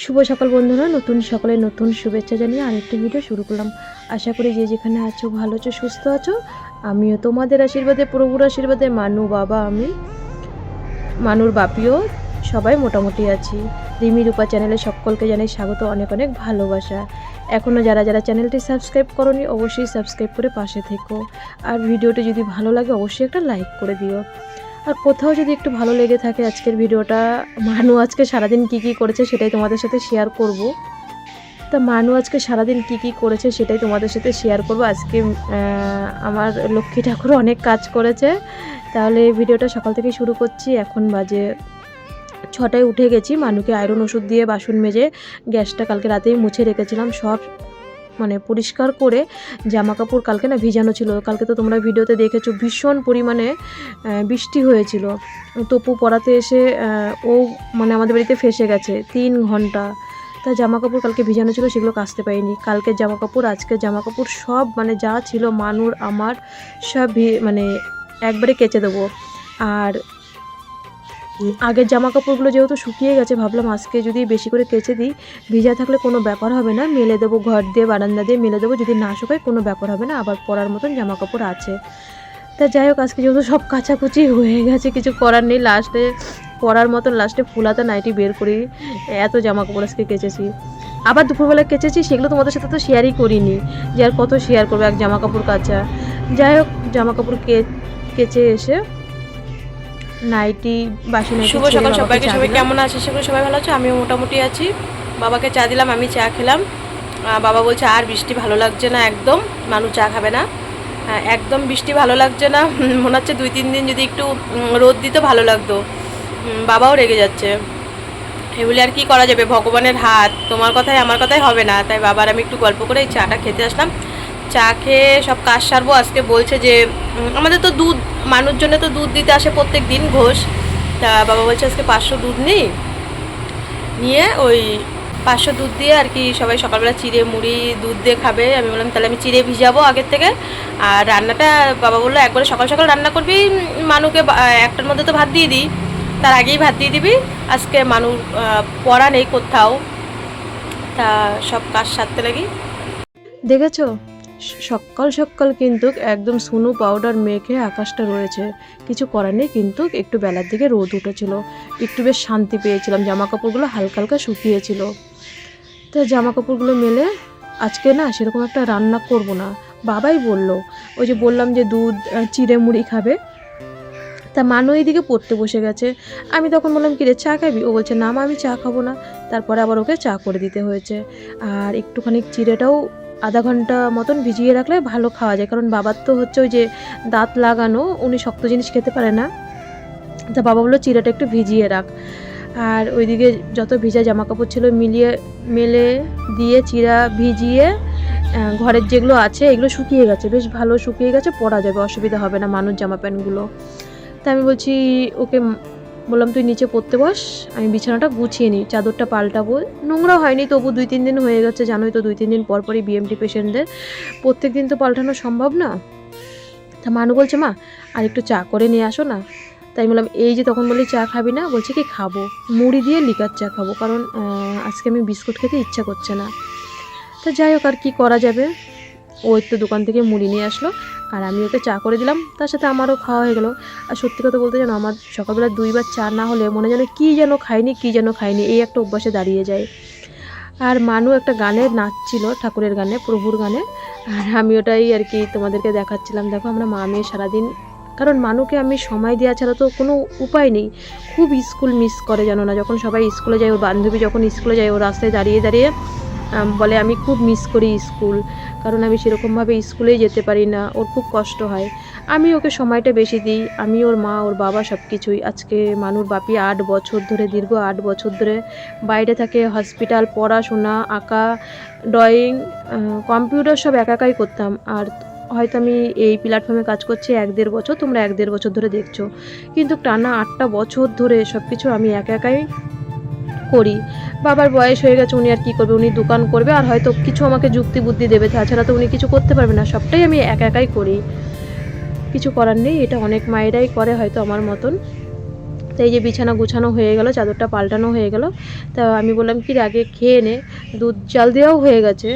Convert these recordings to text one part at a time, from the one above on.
শুভ সকাল বন্ধুরা, নতুন সকালে নতুন শুভেচ্ছা জানিয়ে আরেকটা ভিডিও শুরু করলাম। আশা করি যে যেখানে আছো, ভালো আছো, সুস্থ আছো, আমিও তোমাদের আশীর্বাদে, প্রভুর আশীর্বাদে, মানু বাবা আমি, মানুর বাপিও সবাই মোটামুটি আছি। রিমি রূপা চ্যানেলে সকলকে জানাই স্বাগত, অনেক অনেক ভালোবাসা। এখনও যারা যারা চ্যানেলটি সাবস্ক্রাইব করনি, অবশ্যই সাবস্ক্রাইব করে পাশে থেকো। আর ভিডিওটি যদি ভালো লাগে, অবশ্যই একটা লাইক করে দিও। আর কোথাও যদি একটু ভালো লেগে থাকে আজকের ভিডিওটা, মানু আজকে সারাদিন কি কি করেছে সেটাই তোমাদের সাথে শেয়ার করব। তা মানু আজকে সারাদিন কি কি করেছে সেটাই তোমাদের সাথে শেয়ার করব। আজকে আমার লক্ষ্মী ঠাকুর অনেক কাজ করেছে। তাহলে এই ভিডিওটা সকাল থেকে শুরু করছি। এখন বাজে ছটায় উঠে গেছি। মানুকে আয়রন ওষুধ দিয়ে বাসন মেজে গ্যাসটা কালকে রাতেই মুছে রেখেছিলাম। সব মানে পরিষ্কার করে জামা কাপড় কালকে না ভিজানো ছিল। কালকে তো তোমরা ভিডিওতে দেখেছ ভীষণ পরিমাণে বৃষ্টি হয়েছিল। তপু পড়াতে এসে ও মানে আমাদের বাড়িতে ফেসে গেছে তিন ঘণ্টা। তা জামা কাপড় কালকে ভিজানো ছিল, সেগুলো কাচতে পারিনি। কালকের জামা কাপড় আজকের জামা কাপড় সব মানে যা ছিল মানুর, আমার, সব মানে একবারে কেচে দেবো। আর আগের জামা কাপড়গুলো যেহেতু শুকিয়ে গেছে, ভাবলাম আজকে যদি বেশি করে কেচে দিই, ভিজা থাকলে কোনো ব্যাপার হবে না, মেলে দেবো ঘর দিয়ে, বারান্দা দিয়ে মেলে দেবো, যদি না শুকায় কোনো ব্যাপার হবে না, আবার পরার মতন জামা কাপড় আছে। তা যাই হোক, আজকে যেহেতু সব কাচাকুচি হয়ে গেছে, কিছু করার নেই লাস্টে পরার মতন লাস্টে ফুলাতে নাইটি বের করি, এত জামা কাপড় আজকে কেচেছি। আবার দুপুরবেলা কেচেছি, সেগুলো তোমাদের সাথে তো শেয়ারই করিনি, যে আর কত শেয়ার করব এক জামা কাপড় কাচা। যাই হোক জামা কাপড় কে, কেচে এসে নাইটি বাসি নাইটি শুভ সকাল সবাইকে সবাই কেমন আছে? সেগুলো সবাই ভালো আছে। আমিও মোটামুটি আছি। বাবাকে চা দিলাম আমি চা খেলাম। বাবা বলছে আর বৃষ্টি ভালো লাগছে না একদম? মানুষ চা খাবে না। হ্যাঁ, একদম বৃষ্টি ভালো লাগছে না। মনে হচ্ছে দুই তিন দিন যদি একটু রোদ দিতে ভালো লাগতো। বাবাও রেগে যাচ্ছে। এগুলি আর কি করা যাবে? ভগবানের হাত। তোমার কথাই আমার কথাই হবে না। তাই বাবার আমি একটু গল্প করে এই চাটা খেতে আসলাম। চা খেয়ে সব কাজ সারবো। আজকে বলছে যে আমাদের তো দুধ মানুষজনে তো দুধ দিতে আসে প্রত্যেক দিন ঘোষ। তা বাবা বলছে আজকে পাঁচশো দুধ নেই নিয়ে ওই পাঁচশো দুধ দিয়ে আর কি সবাই সকালবেলা চিড়ে মুড়ি দুধ দিয়ে খাবে। আমি বললাম তাহলে আমি চিড়ে ভিজাবো আগের থেকে। আর রান্নাটা বাবা বলল একবারে সকাল সকাল রান্না করবি মানুকে একটার মধ্যে তো ভাত দিয়ে দিই। তার আগেই ভাত দিয়ে দিবি। আজকে মানু আহ, পড়া নেই কোথাও। তা সব কাজ সারতে লাগি। দেখেছ? সকাল সকাল কিন্তু একদম সুনু পাউডার মেখে আকাশটা রয়েছে। কিছু করার নেই কিন্তু একটু বেলার দিকে রোদ উঠেছিল। একটু বেশ শান্তি পেয়েছিলাম জামা কাপড়গুলো হালকা হালকা শুকিয়েছিল। তো জামা কাপড়গুলো মেলে আজকে না সেরকম একটা রান্না করব না। বাবাই বলল, ওই যে বললাম যে দুধ চিড়ে মুড়ি খাবে। তা মানু এইদিকে পড়তে বসে গেছে। আমি তখন বললাম কি রে চা খাবি? ও বলছে, না মা, আমি চা খাব না। তারপরে আবার ওকে চা করে দিতে হয়েছে। আর একটুখানি চিড়েটাও আধা ঘণ্টা মতন ভিজিয়ে রাখলে ভালো খাওয়া যায়। কারণ বাবার তো হচ্ছে ওই যে দাঁত লাগানো, উনি শক্ত জিনিস খেতে পারে না। তা বাবা বলল চিড়াটা একটু ভিজিয়ে রাখ। আর ওইদিকে যত ভিজা জামা কাপড় ছিল মিলিয়ে, মেলে দিয়ে চিরা ভিজিয়ে ঘরের যেগুলো আছে এগুলো শুকিয়ে গেছে। বেশ ভালো শুকিয়ে গেছে পরা যাবে, অসুবিধা হবে না মানুষ জামা প্যান্টগুলো। তা আমি বলছি, ওকে বললাম, তুই নিচে পড়তে বস, আমি বিছানাটা গুছিয়ে নিই, চাদরটা পাল্টাবো। নোংরা হয়নি, তবু দুই, তিন দিন হয়ে গেছে, জানোই তো দুই, তিন দিন পর পরই বিএমটি পেশেন্টদের প্রত্যেক দিন তো পাল্টানো সম্ভব না। তা মানু বলছে, মা, আর একটু চা করে নিয়ে আসো না। তাই বললাম, এই যে তখন বলি চা খাবি না? বলছে কি, খাব। মুড়ি দিয়ে লিকার চা খাব, কারণ আজকে আমি বিস্কুট খেতে ইচ্ছা করছে না। তা যাই হোক, আর কী করা যাবে? ও একটু দোকান থেকে মুড়ি নিয়ে আসলো, আর আমি ওকে চা করে দিলাম, তার সাথে আমারও খাওয়া হয়ে গেলো। আর সত্যি কথা বলতে জানো আমার সকালবেলা দুইবার চা না হলে মনে যেন কী যেন খাইনি, কী যেন খাইনি, এই একটা অভ্যাসে দাঁড়িয়ে যায়। আর মানু একটা গানে নাচছিল, ঠাকুরের গানে, প্রভুর গানে। আর আমি ওটাই আর কি তোমাদেরকে দেখাচ্ছিলাম। দেখো আমরা মা, মেয়ে সারাদিন, কারণ মানুকে আমি সময় দেওয়া ছাড়া তো কোনো উপায় নেই। খুব স্কুল মিস করে জানো না, যখন সবাই স্কুলে যায়, ওর বান্ধবী যখন স্কুলে যায়, ও রাস্তায় দাঁড়িয়ে দাঁড়িয়ে বলে আমি খুব মিস করি স্কুল কারণ আমি সেরকমভাবে স্কুলেই যেতে পারি না, ওর খুব কষ্ট হয়। আমি ওকে সময়টা বেশি দিই, আমি ওর মা, ওর বাবা সব কিছুই আজকে মানুর বাপি আট বছর ধরে, দীর্ঘ আট বছর ধরে বাইরে থাকে হসপিটাল পড়াশোনা, আঁকা ড্রয়িং কম্পিউটার সব একা একাই করতাম। আর হয়তো আমি এই প্ল্যাটফর্মে কাজ করছি এক দেড় বছর, তোমরা এক দেড় বছর ধরে দেখছ। কিন্তু টানা আটটা বছর ধরে সব কিছু আমি একা একাই করি। বাবার বয়স হয়ে গেছে, উনি আর কি করবে? উনি দোকান করবে আর হয়তো কিছু আমাকে যুক্তি বুদ্ধি দেবে। তাছাড়া তো উনি কিছু করতে পারবে না। সবটাই আমি একা একাই করি। কিছু করার নেই। এটা অনেক মায়েরাই করে হয়তো আমার মতন। তো এই যে বিছানা গুছানো হয়ে গেল, চাদরটা পাল্টানো হয়ে গেল। তা আমি বললাম, কি আগে খেয়ে নে। দুধ জাল দেওয়াও হয়ে গেছে।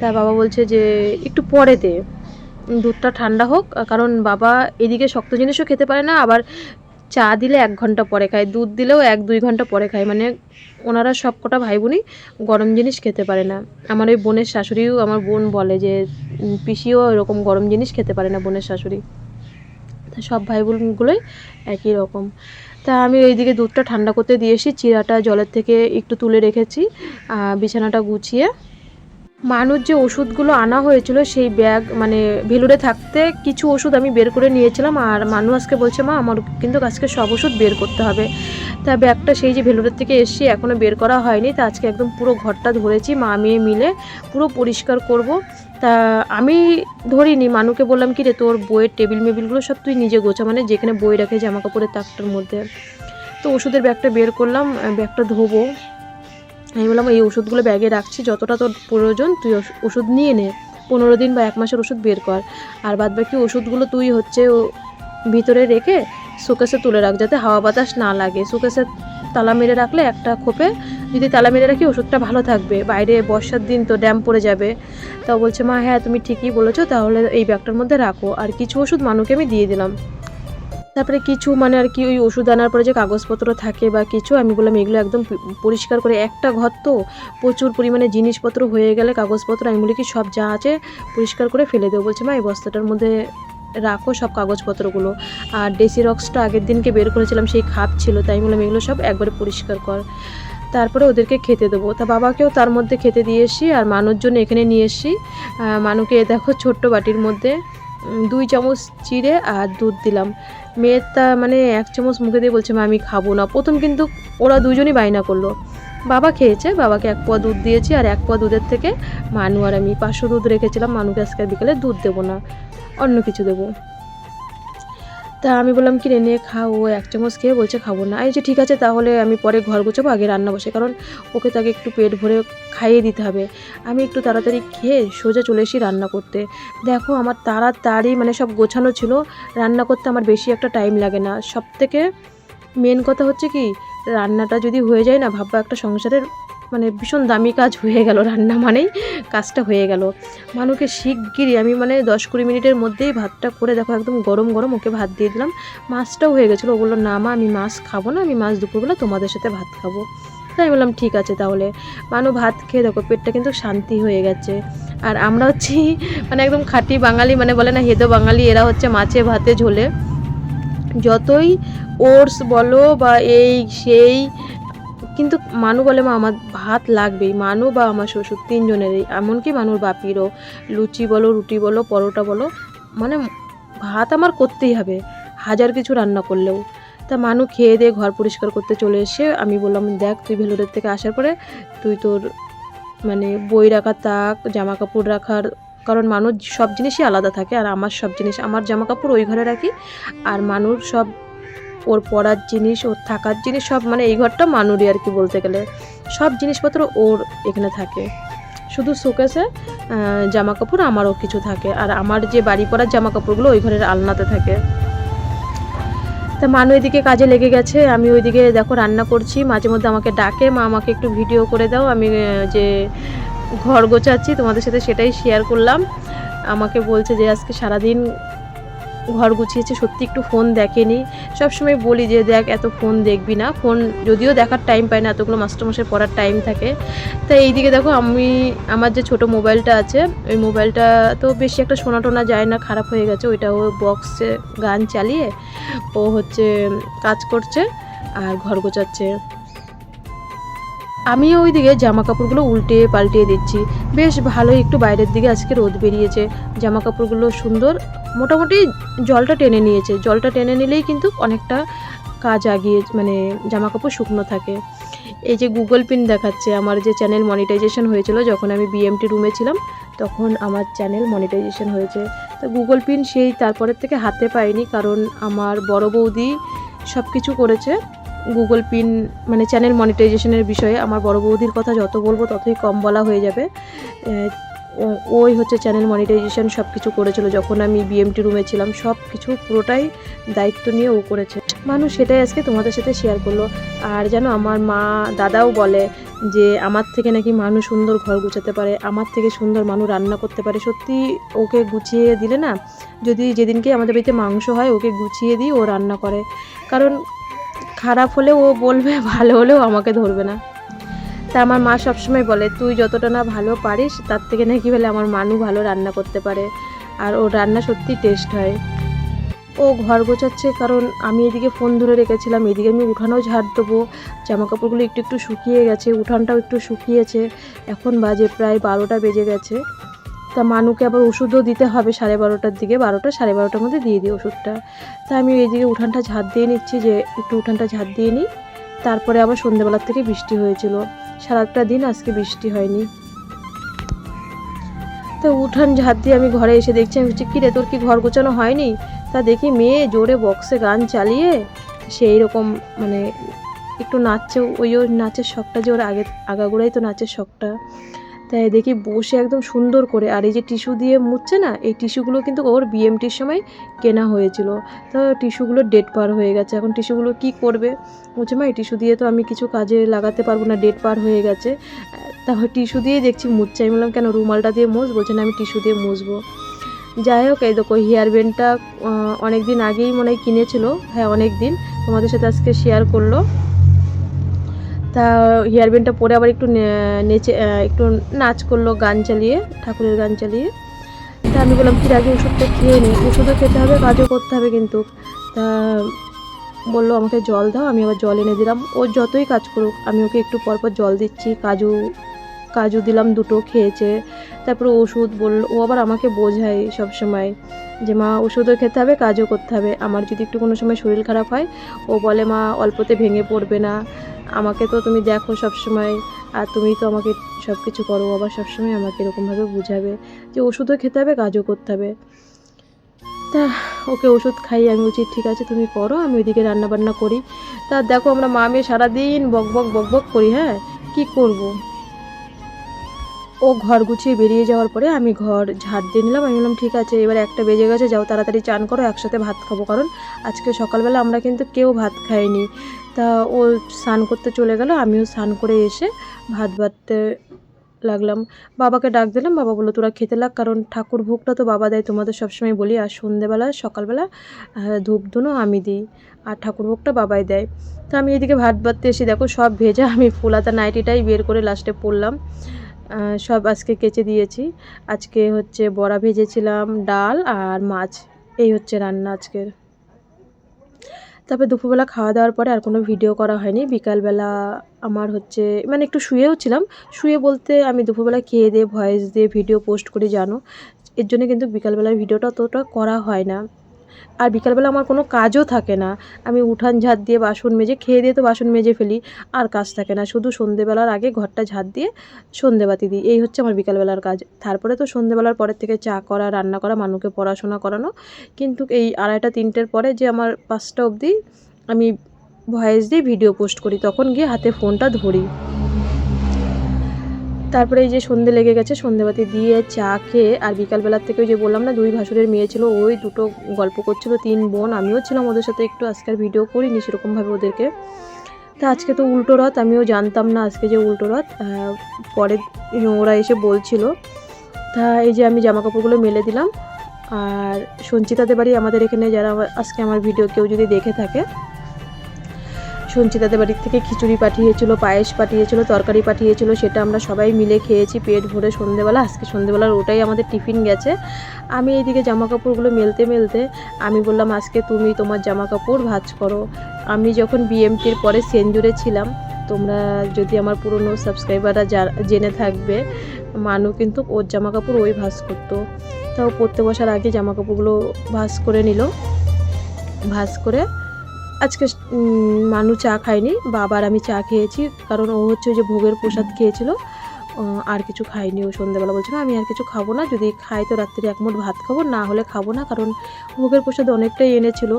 তা বাবা বলছে যে, একটু পরে দে। দুধটা ঠান্ডা হোক। কারণ বাবা এদিকে শক্ত জিনিসও খেতে পারে না। আবার চা দিলে এক ঘণ্টা পরে খায়, দুধ দিলেও এক দুই ঘণ্টা পরে খায়। মানে ওনারা সব কটা ভাই বোনই গরম জিনিস খেতে পারে না। আমার ওই বোনের শাশুড়িও আমার বোন বলে যে পিসিও এরকম গরম জিনিস খেতে পারে না বোনের শাশুড়ি। তা সব ভাই বোনগুলোই একই রকম। তা আমি এইদিকে দুধটা ঠান্ডা করতে দিয়ে চিরাটা জলের থেকে একটু তুলে রেখেছি বিছানাটা গুছিয়ে। মানুষ যে ওষুধগুলো আনা হয়েছিল সেই ব্যাগ মানে ভেলুরে থাকতে কিছু ওষুধ আমি বের করে নিয়েছিলাম আর মানু আজকে বলছে, মা, আমার কিন্তু আজকে সব ওষুধ বের করতে হবে। তা ব্যাগটা সেই যে ভেলুরের থেকে এসছি এখনও বের করা হয়নি, তা আজকে একদম পুরো ঘরটা ধরেছি, মা, মেয়ে মিলে পুরো পরিষ্কার করব। তা আমি ধরিনি, মানুকে বললাম, কি রে, তোর বইয়ের টেবিল মেবিলগুলো সব তুই নিজে গোছা। মানে যেখানে বই রাখে জামা কাপড়ের তাকটার মধ্যে। তো ওষুধের ব্যাগটা বের করলাম, ব্যাগটা ধোবো। আমি বললাম, এই ওষুধগুলো ব্যাগে রাখছি, যতটা তোর প্রয়োজন, তুই ওষ- ওষুধ নিয়ে নে। পনেরো দিন বা এক মাসের ওষুধ বের কর। আর বাদ বাকি ওষুধগুলো তুই হচ্ছে ও ভিতরে রেখে শোকেসে তুলে রাখ, যাতে হাওয়া বাতাস না লাগে। শোকেসে তালা মেরে রাখলে একটা খোপে যদি তালা মেরে রাখি, ওষুধটা ভালো থাকবে। বাইরে বর্ষার দিন তো ড্যাম পড়ে যাবে। তা বলছে, মা হ্যাঁ তুমি ঠিকই বলেছ, তাহলে এই ব্যাগটার মধ্যে রাখো। আর কিছু ওষুধ মানুকে আমি দিয়ে দিলাম। তারপরে কিছু মানে আর কি ওই ওষুধ আনার পরে যে কাগজপত্র থাকে বা কিছু, আমি বললাম এগুলো একদম পরিষ্কার করে, একটা ঘর তো প্রচুর পরিমাণে জিনিসপত্র হয়ে গেলে কাগজপত্র, আমি বলি কি সব যা আছে পরিষ্কার করে ফেলে দেবো। বলছে, মা, এই বস্তাটার মধ্যে রাখো সব কাগজপত্রগুলো। আর ডেসিরক্সটা আগের দিনকে বের করেছিলাম, সেই খাপ ছিল, তাই বললাম, এগুলো সব একবারে পরিষ্কার কর। তারপরে ওদেরকে খেতে দেবো। তা বাবাকেও তার মধ্যে খেতে দিয়ে এসি আর মানুষ জন্য এখানে নিয়ে এসি মানুকে, দেখো, ছোট্ট বাটির মধ্যে দুই চামচ চিড়ে আর দুধ দিলাম। মেয়ের তা মানে এক চামচ মুখে দিয়ে বলছে, মা, আমি খাব না। প্রথম কিন্তু ওরা দুজনই বায়না করল। বাবা খেয়েছে, বাবাকে এক পোয়া দুধ দিয়েছি আর এক পোয়া দুধের থেকে মানু আর আমি পাঁচশো দুধ রেখেছিলাম, মানুকে আজকে বিকেলে দুধ দেবো না, অন্য কিছু দেবো। তা আমি বললাম কি রে নে খাও ও এক চামচ খেয়ে বলছে, খাব না। এই যে ঠিক আছে, তাহলে আমি পরে ঘর গোছাবো, আগে রান্না বসে, কারণ ওকে তাকে একটু পেট ভরে খাইয়ে দিতে হবে। আমি একটু তাড়াতাড়ি খেয়ে সোজা চলে এসি রান্না করতে। দেখো, আমার তাড়াতাড়ি মানে সব গোছানো ছিল, রান্না করতে আমার বেশি একটা টাইম লাগে না। সব থেকে মেন কথা হচ্ছে কি, রান্নাটা যদি হয়ে যায় না, ভাববা একটা সংসারের মানে ভীষণ দামি কাজ হয়ে গেল রান্না মানেই, কাজটা হয়ে গেল। মানুকে শিগগিরই, আমি মানে দশ কুড়ি মিনিটের মধ্যেই ভাতটা করে দেখো একদম গরম গরম ওকে ভাত দিয়ে দিলাম। মাছটাও হয়ে গেছিল, ও বলল, না মা, আমি মাছ খাব না, আমি মাছ দুপুরবেলা তোমাদের সাথে ভাত খাব। তাই আমি বললাম, ঠিক আছে তাহলে। মানু ভাত খেয়ে দেখো, পেটটা কিন্তু শান্তি হয়ে গেছে। আর আমরা হচ্ছি মানে একদম খাঁটি বাঙালি মানে বলে না, হেদো বাঙালি, এরা হচ্ছে মাছে ভাতে ঝোলে। যতই ওটস বলো বা এই সেই কিন্তু মানু বলে, মা, আমার ভাত লাগবেই। মানু বা আমার শ্বশুর তিনজনেরই এমনকি মানুর বাপিরও, লুচি বলো, রুটি বলো, পরোটা বলো মানে ভাত আমার করতেই হবে, হাজার কিছু রান্না করলেও। তা মানু খেয়ে দিয়ে ঘর পরিষ্কার করতে চলে এসে আমি বললাম, দেখ, তুই ভেলোরের থেকে আসার পরে তুই তোর মানে বই রাখার তাক জামা কাপড় রাখার, কারণ মানুষ সব জিনিসই আলাদা থাকে, আর আমার সব জিনিস, আমার জামা কাপড় ওই ঘরে রাখি, আর মানুষ সব ওর পড়ার জিনিস, ওর থাকার জিনিস, সব মানে এই ঘরটা মানুরি আর কি বলতে গেলে। সব জিনিসপত্র ওর এখানে থাকে। শুধু শোকেসে জামা কাপড় আমারও কিছু থাকে। আর আমার যে বাড়ি পরার জামা কাপড়গুলো ওই ঘরের আলনাতে থাকে। তা মানু এদিকে কাজে লেগে গেছে। আমি ওইদিকে দেখো রান্না করছি। মাঝে মধ্যে আমাকে ডাকে, মা, আমাকে একটু ভিডিও করে দাও। আমি যে ঘর গোছাচ্ছি তোমাদের সাথে সেটাই শেয়ার করলাম। আমাকে বলছে যে, আজকে সারাদিন ঘর গুছিয়েছে, সত্যি একটু ফোন দেখেনি। সবসময় বলি যে, দেখ, এত ফোন দেখবি না। ফোন যদিও দেখার টাইম পায় না, এতগুলো মাস্টারমশাই পড়ার টাইম থাকে। তা এইদিকে দেখো, আমি, আমার যে ছোট মোবাইলটা আছে, ওই মোবাইলটা তো বেশি একটা শোনা টোনা যায় না, খারাপ হয়ে গেছে। ওইটা ও বক্সে গান চালিয়ে, ও হচ্ছে, কাজ করছে আর ঘর গোছাচ্ছে। আমি ওইদিকে জামা কাপড়গুলো উল্টে পাল্টিয়ে দিচ্ছি। বেশ ভালোই একটু বাইরের দিকে আজকে রোদ বেরিয়েছে। জামা কাপড়গুলো সুন্দর, মোটামুটি জলটা টেনে নিয়েছে। জলটা টেনে নিলেই কিন্তু অনেকটা কাজ আগিয়ে মানে জামা কাপড় শুকনো থাকে। এই যে গুগল পিন দেখাচ্ছে, আমার যে চ্যানেল মনিটাইজেশন হয়েছিল, যখন আমি বিএমটি রুমে ছিলাম, তখন আমার চ্যানেল মনিটাইজেশন হয়েছে। তো গুগল পিন সেই তারপরের থেকে হাতে পাইনি কারণ আমার বড় বৌদি সব কিছু করেছে। গুগল পিন মানে চ্যানেল মনিটাইজেশনের বিষয়ে আমার বড় বৌদির কথা যত বলব ততই কম বলা হয়ে যাবে। ওই হচ্ছে চ্যানেল মনিটাইজেশন সব কিছু করেছিল যখন আমি বিএমটি রুমে ছিলাম সব কিছু পুরোটাই দায়িত্ব নিয়ে ও করেছে। মানুষ সেটাই আজকে তোমাদের সাথে শেয়ার করল। আর যেন আমার মা, দাদাও বলে যে, আমার থেকে নাকি মানুষ সুন্দর ঘর গুছাতে পারে, আমার থেকে সুন্দর মানুষ রান্না করতে পারে। সত্যি ওকে গুছিয়ে দিলে না, যদি যেদিনকে আমাদের বাড়িতে মাংস হয়, ওকে গুছিয়ে দিই ও রান্না করে। কারণ খারাপ হলে ও বলবে, ভালো হলেও আমাকে ধরবে না। তা আমার মা সবসময় বলে, তুই যতটা না ভালো পারিস, তার থেকে নাকি বলে আমার মানু ভালো রান্না করতে পারে। আর ওর রান্না সত্যি টেস্ট হয়। ও ঘর গোছাচ্ছে, কারণ আমি এদিকে ফোন ধরে রেখেছিলাম, এদিকে আমি উঠানেও ঝাড় দেবো। জামা কাপড়গুলো একটু একটু শুকিয়ে গেছে, উঠানটাও একটু শুকিয়েছে। এখন বাজে প্রায় বারোটা বেজে গেছে। তা মানুকে আবার ওষুধও দিতে হবে সাড়ে বারোটার দিকে, বারোটা সাড়ে বারোটার মধ্যে দিয়ে দিই ওষুধটা। তা আমি এইদিকে উঠানটা ঝাড় দিয়ে নিচ্ছি যে একটু উঠানটা ঝাড় দিয়ে নিই, তারপরে আবার সন্ধ্যেবেলার থেকে বৃষ্টি হয়েছিল। সারাটা দিন আজকে বৃষ্টি হয়নি। তো উঠান ঝাড় দিয়ে আমি ঘরে এসে দেখছি, আমি বলছি, কিরে, তোর কি ঘর গোছানো হয়নি? তা দেখি মেয়ে জোরে বক্সে গান চালিয়ে সেই রকম মানে একটু নাচছে, ওই ওর নাচের শখটা যে ওর আগে, আগাগোড়াই তো নাচের শখটা। তাই দেখি বসে একদম সুন্দর করে, আর এই যে টিস্যু দিয়ে মুছছে না, এই টিস্যুগুলো কিন্তু ওর বিএমটির সময় কেনা হয়েছিল। তো টিস্যুগুলো ডেট পার হয়ে গেছে, এখন টিস্যুগুলো কি করবে? বলছে, মা, এই টিস্যু দিয়ে তো আমি কিছু কাজে লাগাতে পারব না, ডেট পার হয়ে গেছে। তাহলে টিস্যু দিয়ে দেখছি মুছছে, আমি বললাম, কেন, রুমালটা দিয়ে মুছ? বলছে, না, আমি টিস্যু দিয়ে মুছবো। যাই হোক, এই দেখো, হেয়ার ব্যান্ডটা অনেক দিন আগেই মনে হয় কিনেছিল হ্যাঁ অনেক দিন তোমাদের সাথে আজকে শেয়ার করল। তা হেয়ার ব্যান্ডটা পরে আবার একটু নেচে একটু নাচ করল গান চালিয়ে, ঠাকুরের গান চালিয়ে। তা আমি বললাম, কি আগে ওষুধটা খেয়ে নিই ওষুধও খেতে হবে, কাজও করতে হবে কিন্তু। তা বলল, আমাকে জল দাও, আমি আবার জল এনে দিলাম। ও যতই কাজ করুক, আমি ওকে একটু পরপর জল দিচ্ছি, কাজু কাজু দিলাম, দুটো খেয়েছে। তারপরে ওষুধ বলল, ও আবার আমাকে বোঝায় সব সময় যে, মা, ওষুধও খেতে হবে, কাজও করতে হবে। আমার যদি একটু কোনো সময় শরীর খারাপ হয়, ও বলে, মা, অল্পতে ভেঙে পড়বে না। আমাকে তো তুমি দেখো সব সময় আর তুমি তো আমাকে সব কিছু করো আবার সবসময় আমাকে এরকমভাবে বুঝাবে যে ওষুধও খেতে হবে, কাজও করতে হবে। তা, ওকে ওষুধ খাই, আমি বলছি, ঠিক আছে, তুমি করো, আমি ওইদিকে রান্না বান্না করি। তা দেখো, আমরা মা মেয়ে সারাদিন বক বক বক বক করি হ্যাঁ? কী করব? ও ঘর গুছিয়ে বেরিয়ে যাওয়ার পরে আমি ঘর ঝাড় দিয়ে নিলাম। আমি বললাম ঠিক আছে এবার একটা বেজে গেছে যাও তাড়াতাড়ি চান করো একসাথে ভাত খাব। কারণ আজকে সকালবেলা আমরা কিন্তু কেউ ভাত খাইনি। তা ও স্নান করতে চলে গেল আমিও স্নান করে এসে ভাত বাড়তে লাগলাম। বাবাকে ডাক দিলাম বাবা বলল তোরা খেতে লাগ কারণ ঠাকুর ভোগটা তো বাবা দেয় তোমাদের সবসময় বলি আর সন্ধেবেলা সকালবেলা ধূপ ধুনো আমি দিই আর ঠাকুর ভোগটা বাবাই দেয়। তো আমি এদিকে ভাত বাড়তে এসে দেখো সব ভেজা আমি ফুলাতা নাইটিটাই বের করে লাস্টে পরলাম আহ, সব আজকে কেচে দিয়েছি। আজকে হচ্ছে বড়া ভেজেছিলাম, ডাল আর মাছ। এই হচ্ছে রান্না আজকের। তারপরে দুপুরবেলা খাওয়া দাওয়ার পরে আর কোনো ভিডিও করা হয়নি। বিকালবেলা আমার হচ্ছে মানে একটু শুয়েও ছিলাম। শুয়ে বলতে আমি দুপুরবেলা খেয়ে দিয়ে ভয়েস দিয়ে ভিডিও পোস্ট করি, জানো। এর জন্য কিন্তু বিকালবেলার ভিডিওটা অতটা করা হয় না। আর বিকালবেলা আমার কোনো কাজও থাকে না। আমি উঠান ঝাড় দিয়ে বাসন মেজে, খেয়ে দিয়ে তো বাসন মেজে ফেলি, আর কাজ থাকে না। শুধু সন্ধেবেলার আগে ঘরটা ঝাড় দিয়ে সন্ধেবাতি দিই। এই হচ্ছে আমার বিকালবেলার কাজ। তারপরে তো সন্ধেবেলার পরের থেকে চা করা, রান্না করা, মানুকে পড়াশোনা করানো। কিন্তু এই আড়াইটা তিনটের পরে যে আমার পাঁচটা অবধি আমি ভয়েস দিয়ে ভিডিও পোস্ট করি, তখন গিয়ে হাতে ফোনটা ধরি। তারপরে এই যে সন্ধে লেগে গেছে, সন্ধেবাতি দিয়ে চা খেয়ে, আর বিকালবেলার থেকে যে বললাম না, দুই ভাসুরের মেয়ে ছিল, ওই দুটো গল্প করছিল, তিন বোন, আমিও ছিলাম ওদের সাথে, একটু আজকের ভিডিও করিনি সেরকমভাবে ওদেরকে। তা আজকে তো উল্টো রথ, আমিও জানতাম না আজকে যে উল্টো রথ পরে ওরা এসে বলছিল। তা এই যে আমি জামা কাপড়গুলো মেলে দিলাম, আর সঞ্চিতাদের বাড়ি আমাদের এখানে যারা আজকে আমার ভিডিও কেউ যদি দেখে থাকে সঞ্চিতাদের বাড়ির থেকে খিচুড়ি পাঠিয়েছিল, পায়েস পাঠিয়েছিল, তরকারি পাঠিয়েছিল, সেটা আমরা সবাই মিলে খেয়েছি পেট ভরে সন্ধেবেলা। আজকে সন্ধেবেলার ওটাই আমাদের টিফিন গেছে। আমি এইদিকে জামা কাপড়গুলো মেলতে মেলতে আমি বললাম, আজকে তুমি তোমার জামা কাপড় ভাঁজ করো। আমি যখন বিএমটির পরে সেঞ্জুরে ছিলাম, তোমরা যদি আমার পুরনো সাবস্ক্রাইবাররা জেনে থাকবে, মানু কিন্তু ওর জামা কাপড় ওই ভাঁজ করতো। তাও পরতে বসার আগে জামা কাপড়গুলো ভাঁজ করে নিল। ভাঁজ করে আজকে মানু চা খায়নি, বাবার আমি চা খেয়েছি, কারণ ও হচ্ছে যে ভোগের প্রসাদ খেয়েছিল। আর কিছু খাইনি ও সন্ধ্যেবেলা বলছে না আমি আর কিছু খাব না, যদি খাই তো রাত্রে এক মুঠ ভাত খাব, না হলে খাব না, কারণ ভোগের প্রসাদ অনেকটাই এনেছিল।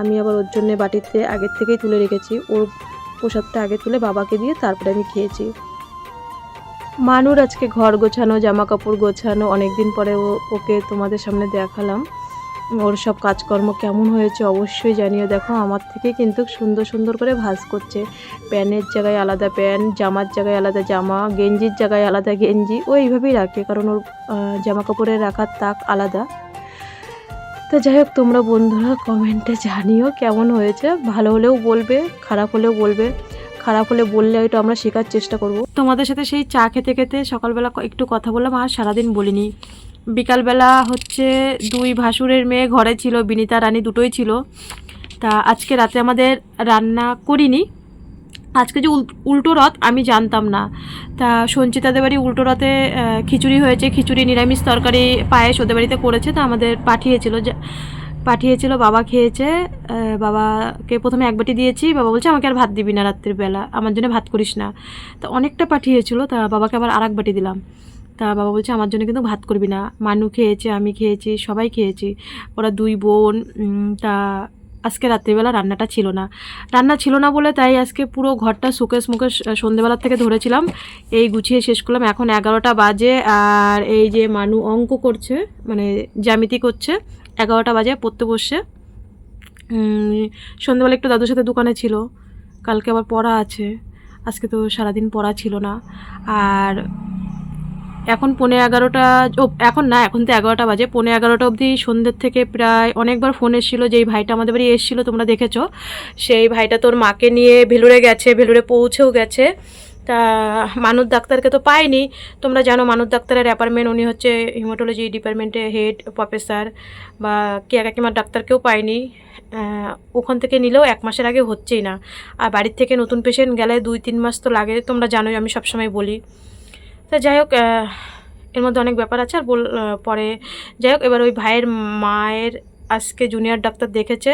আমি আবার ওর জন্য বাটিতে আগের থেকেই তুলে রেখেছি, ওর প্রসাদটা আগে তুলে বাবাকে দিয়ে তারপরে আমি খেয়েছি। মানুর আজকে ঘর গোছানো জামা কাপড় গোছানো, অনেকদিন পরে ওকে তোমাদের সামনে দেখালাম। ওর সব কাজকর্ম কেমন হয়েছে অবশ্যই জানিও। দেখো আমার থেকে কিন্তু সুন্দর সুন্দর করে ভাঁজ করছে। প্যানের জায়গায় আলাদা প্যান জামার জায়গায় আলাদা জামা গেঞ্জির জায়গায় আলাদা গেঞ্জি। ও এইভাবেই রাখে কারণ ওর আহ, জামা কাপড়ের রাখার তাক আলাদা। তো যাই হোক তোমরা বন্ধুরা কমেন্টে জানিও কেমন হয়েছে। ভালো হলেও বলবে খারাপ হলেও বলবে। খারাপ হলে বললে হয়তো আমরা শেখার চেষ্টা করব। তোমাদের সাথে সেই চা খেতে খেতে সকালবেলা একটু কথা বললাম, আর সারাদিন বলিনি। বিকালবেলা হচ্ছে দুই ভাসুরের মেয়ে ঘরে ছিল, বিনিতা, রানী দুটোই ছিল। তা আজকে রাতে আমাদের রান্না করিনি। আজকে যে উল্টো রথ আমি জানতাম না। তা সঞ্চিতাদের বাড়ি উল্টো রথে খিচুড়ি হয়েছে, খিচুড়ি, নিরামিষ তরকারি পায়েস ওদের বাড়িতে করেছে, তা আমাদের পাঠিয়েছিল। যে পাঠিয়েছিল, বাবা খেয়েছে বাবাকে প্রথমে এক বাটি দিয়েছি, বাবা বলছে, আমাকে আর ভাত দিবি না রাত্রিবেলা আমার জন্য ভাত করিস না। তা অনেকটা পাঠিয়েছিল, তা বাবাকে আবার আর এক বাটি দিলাম। তা বাবা বলছে, আমার জন্য কিন্তু ভাত করবি না। মানু খেয়েছে, আমি খেয়েছি, সবাই খেয়েছি, ওরা দুই বোন তা আজকে রাত্রিবেলা রান্নাটা ছিল না। রান্না ছিল না বলে তাই আজকে পুরো ঘরটা সুকেশ মুকেশ সন্ধেবেলার থেকে ধরেছিলাম, এই গুছিয়ে শেষ করলাম। এখন এগারোটা বাজে, আর এই যে মানু অঙ্ক করছে মানে জ্যামিতি করছে এগারোটা বাজে পড়তে বসছে উম, সন্ধেবেলা একটু দাদুর সাথে দোকানে ছিল। কালকে আবার পড়া আছে। আজকে তো সারাদিন পড়া ছিল না। আর এখন পৌনে এগারোটা এখন না এখন তো এগারোটা বাজে। পৌনে এগারোটা অবধি সন্ধ্যের থেকে প্রায় অনেকবার ফোন এসেছিল যেই ভাইটা আমাদের বাড়ি এসেছিল তোমরা দেখেছ? সেই ভাইটা তোর মাকে নিয়ে ভেলুরে গেছে ভেলুরে পৌঁছেও গেছে। তা মানুষ ডাক্তারকে তো পাইনি তোমরা জানো মানুষ ডাক্তারের অ্যাপার্টমেন্ট উনি হচ্ছে হিমাটোলজি ডিপার্টমেন্টে হেড প্রফেসর বা কে কাকিমার ডাক্তারকেও পাইনি ওখান থেকে নিলেও এক মাসের আগে হচ্ছেই না। আর বাড়ির থেকে নতুন পেশেন্ট গেলে দুই তিন মাস তো লাগে, তোমরা জানোই আমি সবসময় বলি। তা যাই হোক এর মধ্যে অনেক ব্যাপার আছে আর বল পরে। যাই হোক, এবার ওই ভাইয়ের মায়ের আজকে জুনিয়র ডাক্তার দেখেছে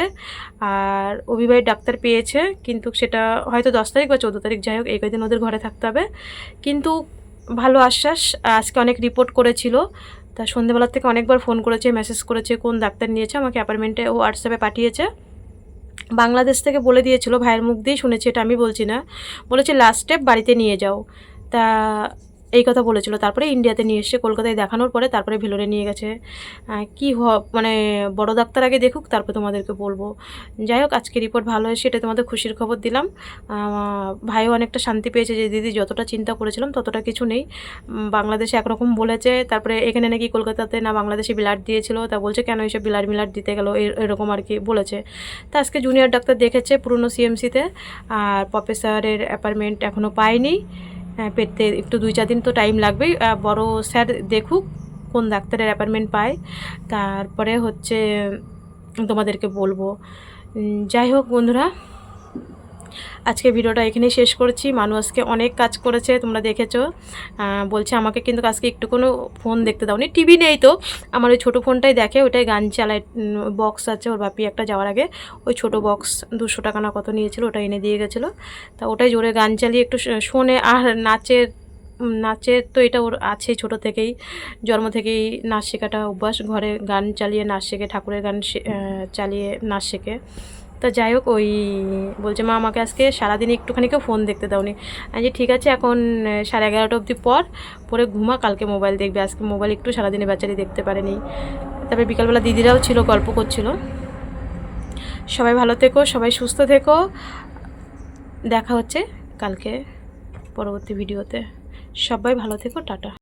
আর অভিভাবক ডাক্তার পেয়েছে, কিন্তু সেটা হয়তো দশ তারিখ বা চৌদ্দ তারিখ, যাই হোক এই কদিন ওদের ঘরে থাকতে হবে। কিন্তু ভালো আশ্বাস, আজকে অনেক রিপোর্ট করেছিল। তা সন্ধ্যেবেলার থেকে অনেকবার ফোন করেছে মেসেজ করেছে, কোন ডাক্তার নিয়েছে, আমাকে অ্যাপার্টমেন্টে ও হোয়াটসঅ্যাপে পাঠিয়েছে। বাংলাদেশ থেকে বলে দিয়েছিল, ভাইয়ের মুখ দিয়ে শুনেছি, এটা আমি বলছি না। বলেছে লাস্ট স্টেপ বাড়িতে নিয়ে যাও। তা এই কথা বলেছিল। তারপরে ইন্ডিয়াতে নিয়ে এসে কলকাতায় দেখানোর পরে তারপরে ভেলোরে নিয়ে গেছে। কি হ মানে বড় ডাক্তার আগে দেখুক তারপর তোমাদেরকে বলব। যাই হোক আজকে রিপোর্ট ভালো হয়েছে এটা তোমাদের খুশির খবর দিলাম। ভাইও অনেকটা শান্তি পেয়েছে যে দিদি যতটা চিন্তা করেছিলাম ততটা কিছু নেই। বাংলাদেশে একরকম বলেছে তারপরে এখানে নাকি কলকাতাতে না বাংলাদেশে ব্লাড দিয়েছিল। তা বলছে কেন এইসব ব্লাড মিলাড দিতে গেলো? এরকম আর কি বলেছে। তা আজকে জুনিয়র ডাক্তার দেখেছে পুরনো সিএমসিতে আর প্রফেসরের অ্যাপার্টমেন্ট এখনও আহ, পেতে একটু দুই চার দিন তো টাইম লাগবেই। বড় স্যার দেখুক কোন ডাক্তারের অ্যাপয়েন্টমেন্ট পায়। তারপরে হচ্ছে তোমাদেরকে বলব। যাই হোক বন্ধুরা আজকে ভিডিওটা এখানেই শেষ করছি। মানুষ আজকে অনেক কাজ করেছে, তোমরা দেখেছ। বলছে আমাকে কিন্তু আজকে একটু কোনো ফোন দেখতে দাওনি টিভি নেই তো। আমার ওই ছোটো ফোনটাই দেখে, ওইটাই গান চালায়। বক্স আছে ওর বাপি একটা যাওয়ার আগে। ওই ছোটো বক্স দুশো টাকা না কত নিয়েছিল, ওটা এনে দিয়ে গেছিল। তা ওটাই জোরে গান চালিয়ে একটু শোনে। আর নাচের নাচের তো এটা ওর আছেই ছোট থেকেই। জন্ম থেকেই নাচ শেখাটা অভ্যাস। ঘরে গান চালিয়ে নাচ শেখে, ঠাকুরের গান চালিয়ে নাচ শেখে। তা যাই হোক, ওই বলছে, মা, আমাকে আজকে সারাদিন একটুখানিকেও ফোন দেখতে দাওনি আমি যে ঠিক আছে, এখন সাড়ে এগারোটা অবধি পর পরে ঘুমা, কালকে মোবাইল দেখবে। আজকে মোবাইল একটু সারাদিনে বেচারি দেখতে পারেনি। তারপরে বিকালবেলা দিদিরাও ছিল, গল্প করছিল। সবাই ভালো থেকো, সবাই সুস্থ থেকো। দেখা হচ্ছে কালকে পরবর্তী ভিডিওতে সবাই ভালো থেকো, টাটা।